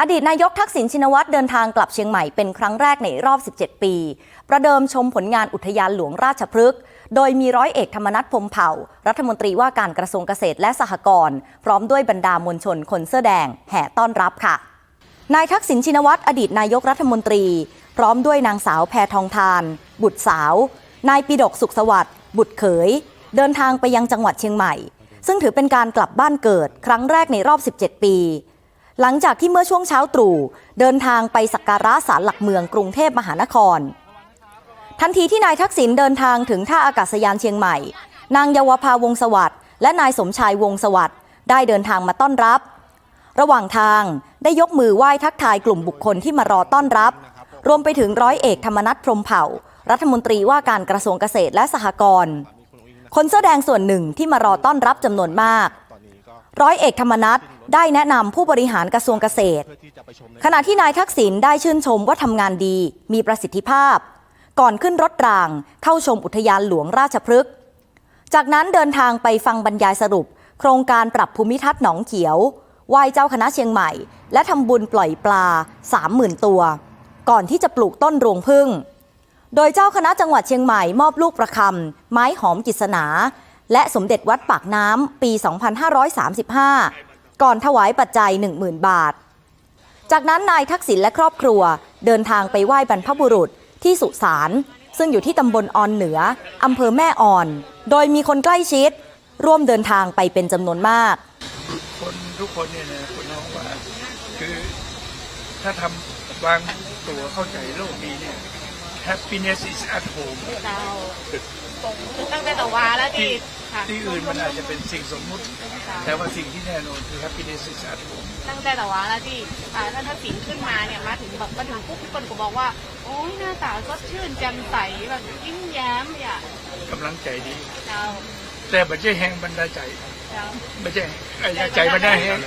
อดีตนายกทักษิณชินวัตรเดินทางกลับเชียงใหม่เป็นครั้งแรกในรอบ 17 ปี ประเดิมชมผลงานอุทยานหลวงราชพฤกษ์ โดยมีร้อยเอกธรรมนัฐพมเผ่า รัฐมนตรีว่าการกระทรวงเกษตรและสหกรณ์พร้อมด้วยบรรดามวลชนคนเสื้อแดงแห่ต้อนรับค่ะ นายทักษิณชินวัตรอดีตนายกรัฐมนตรี พร้อมด้วยนางสาวแพทองทาน บุตรสาว นายปิดกสุขสวัสดิ์บุตรเขย เดินทางไปยังจังหวัดเชียงใหม่ ซึ่งถือเป็นการกลับบ้านเกิด ครั้งแรกในรอบ 17 ปี หลังจากที่เมื่อช่วงเช้าตรู่เดินทางไปสักการะศาลหลักเมืองกรุงเทพมหานคร ทันทีที่นายทักษิณเดินทางถึงท่าอากาศยานเชียงใหม่ นางเยาวภาวงศสวัสดิ์และนายสมชายวงศสวัสดิ์ได้เดินทางมาต้อนรับ ระหว่างทางได้ยกมือไหว้ทักทายกลุ่มบุคคลที่มารอต้อนรับ รวมไปถึงร้อยเอกธรรมนัฐพรมเผ่า รัฐมนตรีว่าการกระทรวงเกษตรและสหกรณ์คนเสื้อแดงส่วนหนึ่งที่มารอต้อนรับจำนวนมาก ร้อยเอกธรรมนัฐได้แนะนำผู้บริหารกระทรวงเกษตร ขณะที่นายทักษิณได้ชื่นชมว่าทำงานดี มีประสิทธิภาพ ก่อนขึ้นรถราง เข้าชมอุทยานหลวงราชพฤกษ์จากนั้นเดินทางไปฟังบรรยายสรุป โครงการปรับภูมิทัศน์หนองเขียวไหว้เจ้าคณะเชียงใหม่ และทำบุญปล่อยปลา 30,000 ตัว ก่อนที่จะปลูกต้นรวงพึ่ง โดยเจ้าคณะจังหวัดเชียงใหม่มอบลูกประคำไม้หอมกิษณา และสมเด็จวัดปากน้ำปี 2535 ก่อนถวายปัจจัย 10,000 บาท จากนั้นนายทักษิณและครอบครัวเดินทางไปไหว้บรรพบุรุษที่สุสานซึ่งอยู่ที่ตำบลออนเหนืออำเภอแม่ออน โดยมีคนใกล้ชิด ร่วมเดินทางไปเป็นจำนวนมาก คนทุกคนเนี่ยนะคุณน้องว่าคือถ้าทำวางตัวเข้าใจโลกนี้เนี่ย happiness is at home เราตั้งแต่ตะวาแล้วที่ที่ ค่ะที่อื่นมันอาจจะเป็นสิ่งสมมุติ แต่ว่าสิ่งที่แน่นอนคือ happiness is at home ตั้งแต่ตะวาแล้วที่อ่าท่านทักษิณขึ้นมาเนี่ยมาถึงแบบมาถึงปุ๊บทุกคนก็บอกว่า โอ้ยหน้าตาสดชื่นแจ่มใสแบบยิ้มแย้มเนี่ยกำลังใจดีเราแต่บัจเจแหงบรรดาใจเราไม่ใช่ไอ้ใจบรรดาแหง